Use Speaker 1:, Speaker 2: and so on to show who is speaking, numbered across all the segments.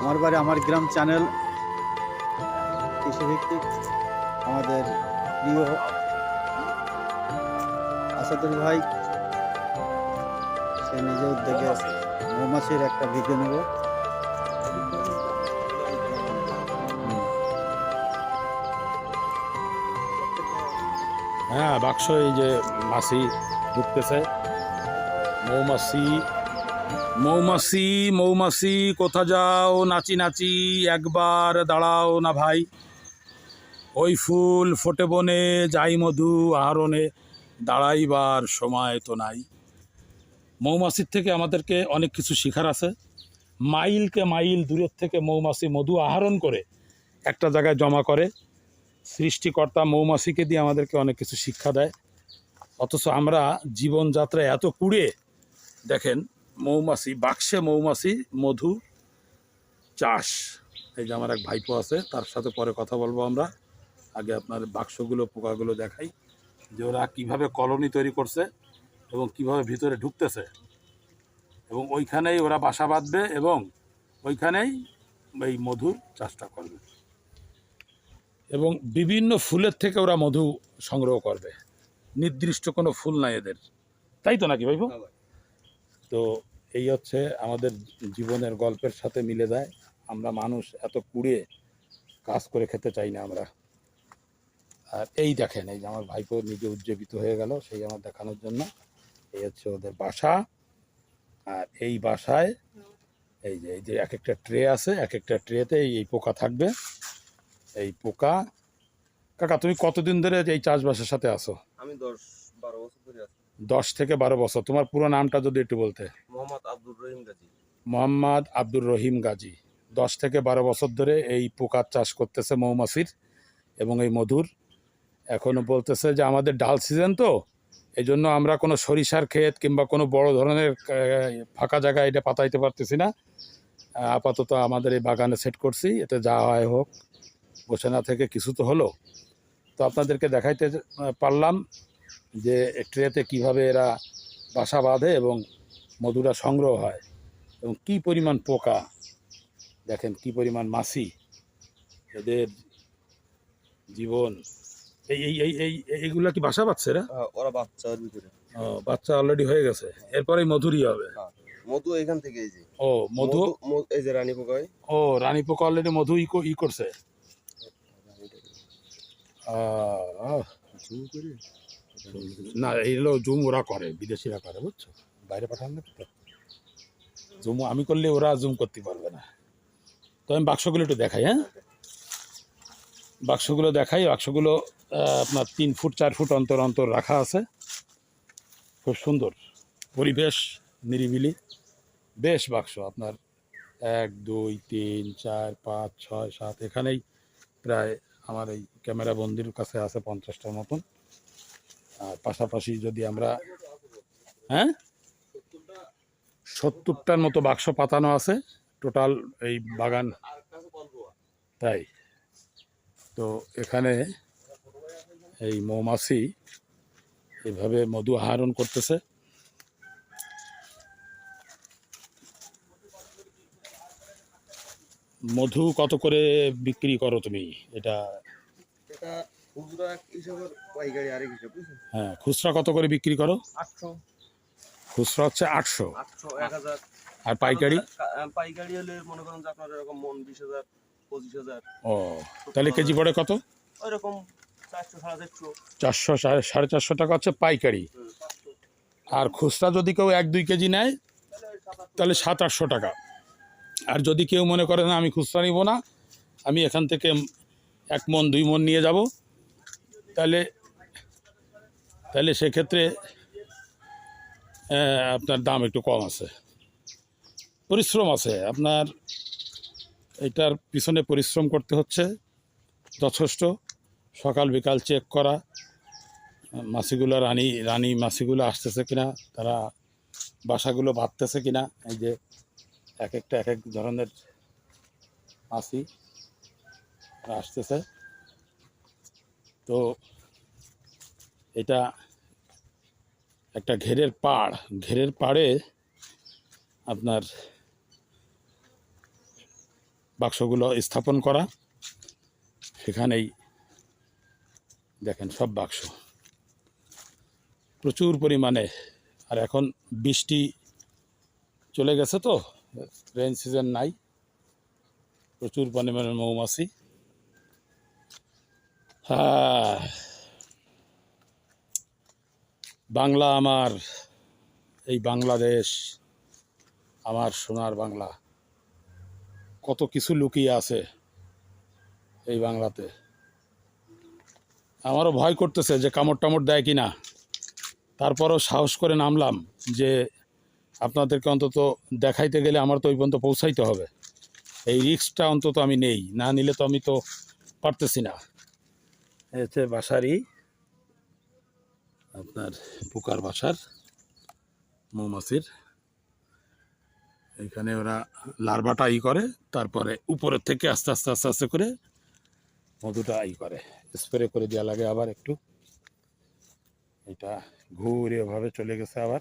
Speaker 1: আমার বাড়ি, আমার গ্রাম চ্যানেল কৃষিভিত্তিক, আমাদের প্রিয় আসাদুল ভাই, সে নিজে উদ্যোগে মৌমাছির একটা ভিডিও নেব।
Speaker 2: হ্যাঁ বাক্স এই যে মাছি ঢুকতেছে, মৌমাছি মৌমাছি মৌমাছি কোথা যাও? নাচি নাচি, একবার দাঁড়াও না ভাই। ওই ফুল ফোটে বনে, যাই মধু আহরণে, দাঁড়াইবার সময় তো নাই। মৌমাছির থেকে আমাদেরকে অনেক কিছু শেখার আছে। মাইলকে মাইল দূরের থেকে মৌমাছি মধু আহরণ করে একটা জায়গায় জমা করে। সৃষ্টিকর্তা মৌমাছিকে দিয়ে আমাদেরকে অনেক কিছু শিক্ষা দেয়। অথচ আমরা জীবনযাত্রায় এত কুড়ে, দেখেন মৌমাছি বাক্সে মৌমাছি মধু চাষ। এই যে আমার এক ভাইপো আছে তার সাথে পরে কথা বলব আমরা। আগে আপনার বাক্সগুলো পোকাগুলো দেখাই যে ওরা কীভাবে কলোনি তৈরি করছে এবং কীভাবে ভিতরে ঢুকতেছে। এবং ওইখানেই ওরা বাসা বাঁধবে এবং ওইখানেই এই মধুর চাষটা করবে। এবং বিভিন্ন ফুলের থেকে ওরা মধু সংগ্রহ করবে। নির্দিষ্ট কোনো ফুল নাই এদের। তাই তো নাকি ভাইবো তো এই হচ্ছে আমাদের জীবনের গল্পের সাথে মিলে যায়। আমরা মানুষ এত কুড়িয়ে কাজ করে খেতে চাই না আমরা। আর এই দেখেন, এই যে আমার ভাইপো নিজে উজ্জীবিত হয়ে গেল সেই আমার দেখানোর জন্য। এই হচ্ছে ওদের বাসা। আর এই বাসায় এই যে এই যে এক একটা ট্রে আছে, এক একটা ট্রেতে এই পোকা থাকবে। এই পোকা। কাকা, তুমি কতদিন ধরে এই চাষবাসের সাথে আছো?
Speaker 3: আমি দশ বারো বছর ধরে আছি।
Speaker 2: দশ থেকে বারো বছর। তোমার পুরো নামটা যদি একটু বলতে।
Speaker 3: মোহাম্মদ আব্দুর রহিম গাজী।
Speaker 2: মোহাম্মদ আব্দুর রহিম গাজী। দশ থেকে বারো বছর ধরে এই পোকার চাষ করতেছে মৌমাছির এবং এই মধুর। এখনও বলতেছে যে আমাদের ডাল সিজন তো এই জন্য আমরা কোনো সরিষার ক্ষেত কিংবা কোনো বড় ধরনের ফাঁকা জায়গায় এটা পাতাইতে পারতেছি না। আপাতত আমাদের এই বাগানে সেট করছি এতে যা হয় হোক। বসে না থেকে কিছু তো হলো। তো আপনাদেরকে দেখাইতে পারলাম। যে ট্রেতে কীভাবে এরা বাসা বাঁধে এবং মধুরা সংগ্রহ হয় এবং কি পরিমাণ পোকা দেখেন কি পরিমাণ মাছি এদের জীবন এই এই এই এই এইগুলা কি বাসা বাঁধছে এরা?
Speaker 3: হ্যাঁ, ওরা বাচ্চা ভিতরে।
Speaker 2: ও, বাচ্চা অলরেডি হয়ে গেছে। এরপরেই মধুরই হবে।
Speaker 3: মধু এখান থেকে এই যে।
Speaker 2: ও মধু?
Speaker 3: এই যে রানী পোকায়
Speaker 2: ও রানী পোকা অলরেডি মধু ই ই করছে। আহ, আহ, না এইগুলো জুম ওরা করে, বিদেশিরা করে, বুঝছ? বাইরে পাঠান না তো। জুম আমি করলে ওরা জুম করতে পারবে না। তো আমি বাক্সগুলো একটু দেখাই হ্যাঁ? বাক্সগুলো দেখাই, বাক্সগুলো আপনার তিন ফুট, চার ফুট অন্তর অন্তর রাখা আছে। খুব সুন্দর। পরিবেশ, নিরিবিলি। বেশ বাক্স, আপনার এক, দুই, তিন, চার, পাঁচ, ছয়, সাত, এখানেই প্রায় আমার এই ক্যামেরা বন্দির কাছে আছে পঞ্চাশটার মতন। আর পাশাপাশি যদি আমরা হ্যাঁ? সত্তরটার মতো বাক্স পাতানো আছে টোটাল এই বাগান। তাই। তো এখানে এই মৌমাছি এইভাবে মধু আহরণ করতেছে। মধু কত করে বিক্রি করো তুমি? এটা
Speaker 3: এটা খুচরা হিসাবে পাইকারি আরেক হিসাব বুঝছেন?
Speaker 2: হ্যাঁ খুচরা কত করে বিক্রি করো?
Speaker 3: আটশো।
Speaker 2: খুচরা হচ্ছে আটশো।
Speaker 3: আটশো এক হাজার।
Speaker 2: আর পাইকারি?
Speaker 3: পাইকারি হলে মনে করেন যে আপনার এরকম মন বিশ হাজার পঁচিশ হাজার।
Speaker 2: ও তাহলে কেজি পড়ে কত?
Speaker 3: ওই রকম চারশো সাড়ে চারশো।
Speaker 2: চারশো সাড়ে সাড়ে চারশো টাকা হচ্ছে পাইকারি। আর খুচরা যদি কেউ এক দুই কেজি নেয় তাহলে সাত আটশো টাকা। আর যদি কেউ মনে করে না আমি খুচরা নিব না আমি এখান থেকে এক মন দুই মন নিয়ে যাব। তাহলে তাহলে সেক্ষেত্রে আপনার দাম একটু কম আছে। পরিশ্রম আছে। আপনার এটার পিছনে পরিশ্রম করতে হচ্ছে। যথেষ্ট। সকাল বিকাল চেক করা। মাছিগুলো রানী রানী মাছিগুলো আসতেছে কিনা, তারা বাসাগুলো বাঁধতেছে কিনা, এই যে এক একটা এক এক ধরনের মাছি আসতেছে। তো এটা একটা ঘেরের পাড়। ঘেরের পাড়ে আপনার বাক্সগুলো স্থাপন করা। সেখানেই দেখেন সব বাক্স। প্রচুর পরিমাণে। আর এখন বৃষ্টি চলে গেছে তো রেন সিজন নাই। প্রচুর পরিমাণে মৌমাছি। বাংলা আমার, এই বাংলাদেশ, আমার সোনার বাংলা। কত কিছু লুকিয়ে আছে এই বাংলাতে। আমারও ভয় করতেছে যে কামড় টামড় দেয় কি না তারপরও সাহস করে নামলাম যে আপনাদেরকে অন্তত দেখাইতে গেলে আমার তো ওই পর্যন্ত পৌঁছাইতে হবে। এই রিস্কটা অন্তত আমি নেই, না নিলে তো আমি তো পারতেছি না। হচ্ছে বাসারই আপনার পোকার বাসার মৌমাছির। এখানে ওরা লার্ভাটা ই করে, তারপরে উপরের থেকে আস্তে আস্তে আস্তে আস্তে করে মধুটা ই করে। স্প্রে করে দেওয়া লাগে আবার একটু। এটা ঘুরে ওভাবে চলে গেছে আবার।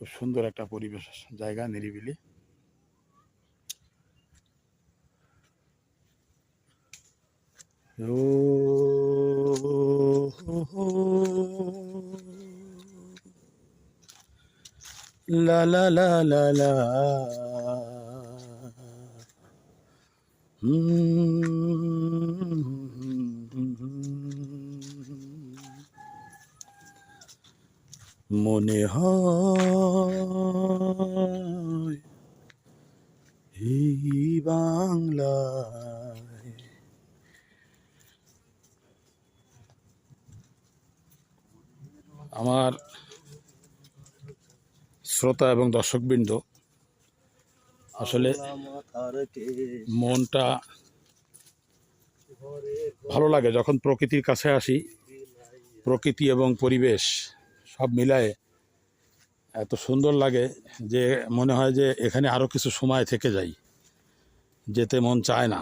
Speaker 2: খুব সুন্দর একটা পরিবেশ, জায়গা নিরিবিলি। La la la la la. মনে হয় এই বাংলায় আমার শ্রোতা এবং দর্শকবৃন্দ, আসলে মনটা ভালো লাগে যখন প্রকৃতির কাছে আসি। প্রকৃতি এবং পরিবেশ সব মিলায়ে এত সুন্দর লাগে যে মনে হয় যে এখানে আরও কিছু সময় থেকে যাই, যেতে মন চায় না।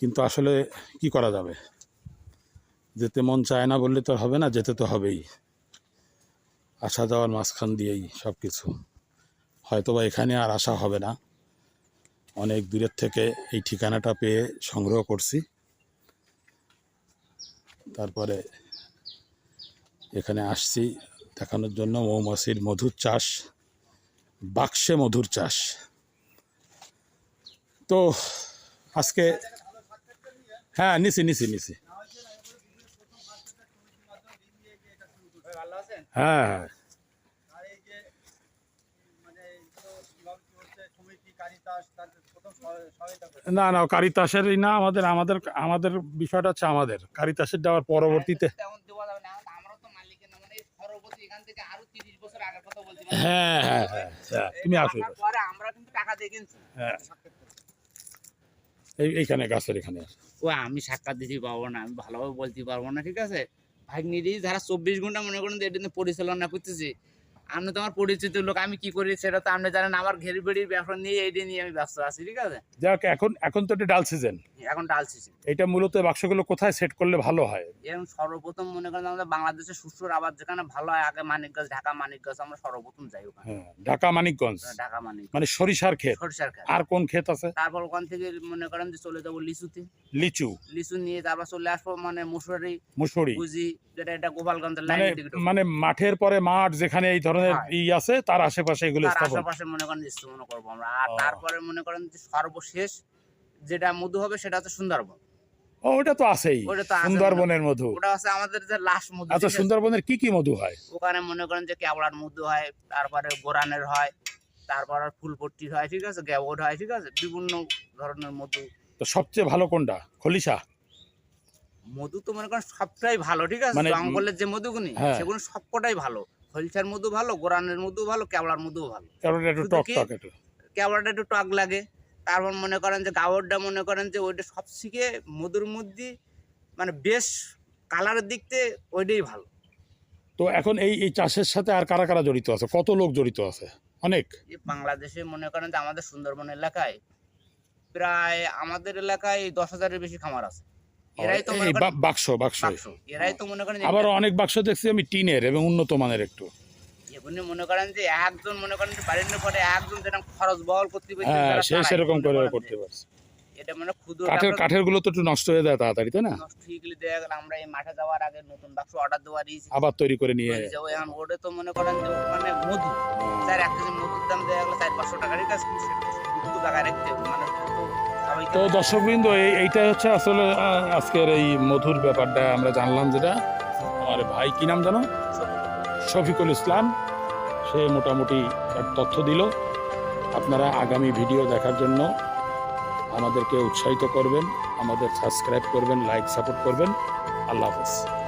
Speaker 2: কিন্তু আসলে কি করা যাবে? যেতে মন চায় না বললে তো হবে না, যেতে তো হবেই। আসা যাওয়ার মাঝখান দিয়েই সব কিছু হয়তোবা এখানে আর আসা হবে না। অনেক দূরের থেকে এই ঠিকানাটা পেয়ে সংগ্রহ করছি। তারপরে এখানে আসছি দেখানোর জন্য মৌমাছির মধুর চাষ, বাক্সে মধুর চাষ। তো আজকে হ্যাঁ নিছি নিছি নিছি হ্যাঁ হ্যাঁ
Speaker 1: আর এই যে মানে এগুলো কীভাবে কি হচ্ছে সমিতি কারিতাস তাদের প্রথম সহায়- সহায়তা করে
Speaker 2: না না কারিতাসেরই না আমাদের আমাদের আমাদের বিষয়টা হচ্ছে আমাদের। কারিতাসের দেওয়ার পরবর্তীতে
Speaker 4: তেমন দেওয়া যাবে না আমরা তো মালিকের না মানে সর্বোচ্চ এখান থেকে আরও তিরিশ বছর আগের কথা বলছি।
Speaker 2: হ্যাঁ হ্যাঁ হ্যাঁ হ্যাঁ, তুমি আসো।
Speaker 4: আমার পরে আমরা কিন্তু টাকা দিয়ে কিনছি।
Speaker 2: হ্যাঁ। এই এইখানে গাছের এখানে।
Speaker 4: ও আমি সাক্ষাৎ দিতে পারব না আমি ভালোভাবে বলতে পারব না ঠিক আছে? ভাগ্নিদি যারা চব্বিশ ঘণ্টা মনে করেন যে এটা পরিচালনা করতেছি আপনি তোমার পরিচিত লোক আমি কি করি সেটা তো আপনি জানেন আমার ঘেরি বেড়ির ব্যবসা নিয়ে এইটা নিয়ে আমি ব্যস্ত আছি ঠিক আছে?
Speaker 2: যাক এখন এখন তো এটা ডাল সিজন
Speaker 4: এখন ডালছি
Speaker 2: এটা মূলত বাক্সগুলো কোথায় সেট করলে ভালো হয়?
Speaker 4: এবং সর্বপ্রথম মনে করেন আমাদের বাংলাদেশের সুস্থর আবাদ যেখানে ভালো হয় আগে মানিকগঞ্জ ঢাকা মানিকগঞ্জ আমরা সর্বপ্রথম যাই ওখানে।
Speaker 2: হ্যাঁ ঢাকা মানিকগঞ্জ।
Speaker 4: ঢাকা মানিক
Speaker 2: মানে সরিষার ক্ষেত।
Speaker 4: সরিষার খেত
Speaker 2: আর কোন ক্ষেত আছে?
Speaker 4: তারপর ওখান থেকে মনে করেন যে চলে যাব লিচুতে।
Speaker 2: লিচু।
Speaker 4: লিচু নিয়ে তারপর চলে আসব মানে মুসুরি
Speaker 2: মুসুরি।
Speaker 4: বুঝি যেটা এটা গোপালগঞ্জের
Speaker 2: মানে
Speaker 4: লাইন
Speaker 2: মানে মাঠের পরে মাঠ যেখানে এই ধরনের
Speaker 4: হ্যাঁ।
Speaker 2: ই আছে তার আশেপাশে এগুলো স্থাপন।
Speaker 4: আশেপাশে মনে করেন স্থাপন করব আমরা। আর তারপরে মনে করেন যে সর্বশেষ যেটা মধু হবে সেটা হচ্ছে সুন্দরবন।
Speaker 2: ও ওটা তো আছেই
Speaker 4: আছে।
Speaker 2: সুন্দরবনের মধু।
Speaker 4: ওটা হচ্ছে আমাদের যে লাস্ট মধু
Speaker 2: আচ্ছা সুন্দরবনের কি কি মধু হয়?
Speaker 4: ওখানে মনে করেন যে কেবলার মধু হয় তারপরে গোরানের হয় তারপর ফুলপট্টির হয় ঠিক আছে? গ্যাবোর হয় ঠিক আছে? বিভিন্ন ধরনের মধু।
Speaker 2: তো সবচেয়ে ভালো কোনটা? খলিশা?
Speaker 4: মধু তো মনে করেন সবটাই ভালো ঠিক আছে?
Speaker 2: মানে,
Speaker 4: জঙ্গলের যে মধুগুনি
Speaker 2: হ্যাঁ।
Speaker 4: সেগুলো সবকটাই ভালো। হলছার মধু ভালো গোরানের মধু ভালো কেবলার মধু ভালো।
Speaker 2: কারণ একটু টক টক একটু।
Speaker 4: কেবলাটা একটু টক লাগে। তারপর মনে করেন যে গাওয়ারটা মনে করেন যে ওইটা সব থেকে মধুর মধ্যে মানে বেশ কালারের দিক থেকে ওইটাই ভালো।
Speaker 2: তো এখন এই এই চাষের সাথে আর কারা কারা জড়িত আছে? কত লোক জড়িত আছে? অনেক?
Speaker 4: এই বাংলাদেশে মনে করেন যে আমাদের সুন্দরবন এলাকায় প্রায় আমাদের এলাকায় দশ হাজারের বেশি খামার আছে। এরাই তো মনে
Speaker 2: বাক্স বাক্স।
Speaker 4: বাক্স। এরাই তো মনে করেন
Speaker 2: আবার অনেক বাক্স দেখছি আমি টিনের এবং উন্নত মানের একটু।
Speaker 4: মনে করেন যে একজন মনে করেন বাড়ির পরে একজন খরচ বহল করতে পারছে
Speaker 2: হ্যাঁ সে সেরকম করে করতে পারছে।
Speaker 4: এটা মানে ক্ষুদ্র
Speaker 2: কাঠের কাঠেরগুলো তো একটু নষ্ট হয়ে যায় তাড়াতাড়ি তাই না?
Speaker 4: নষ্ট হয়ে গেলে দেখা গেল আমরা এই মাঠে যাওয়ার আগে নতুন বাক্স অর্ডার দেওয়া দিয়েছি।
Speaker 2: আবার তৈরি করে নিয়ে
Speaker 4: বলে যে এখন ওটা তো মনে করেন যে ওখানে মধু। স্যার এক কেজি মধুর দাম দেখা গেলো চার পাঁচশো টাকার কাছে দুটো জায়গায় রাখতে মানে তো
Speaker 2: দর্শকবৃন্দ, এই- এইটা হচ্ছে আসলে আজকের এই মধুর ব্যাপারটা, আমরা জানলাম যেটা। আমার ভাই, কি নাম জানো? শফিকুল ইসলাম। সে মোটামুটি এক তথ্য দিল। আপনারা আগামী ভিডিও দেখার জন্য আমাদেরকে উৎসাহিত করবেন, আমাদের সাবস্ক্রাইব করবেন, লাইক সাপোর্ট করবেন। আল্লাহ হাফেজ।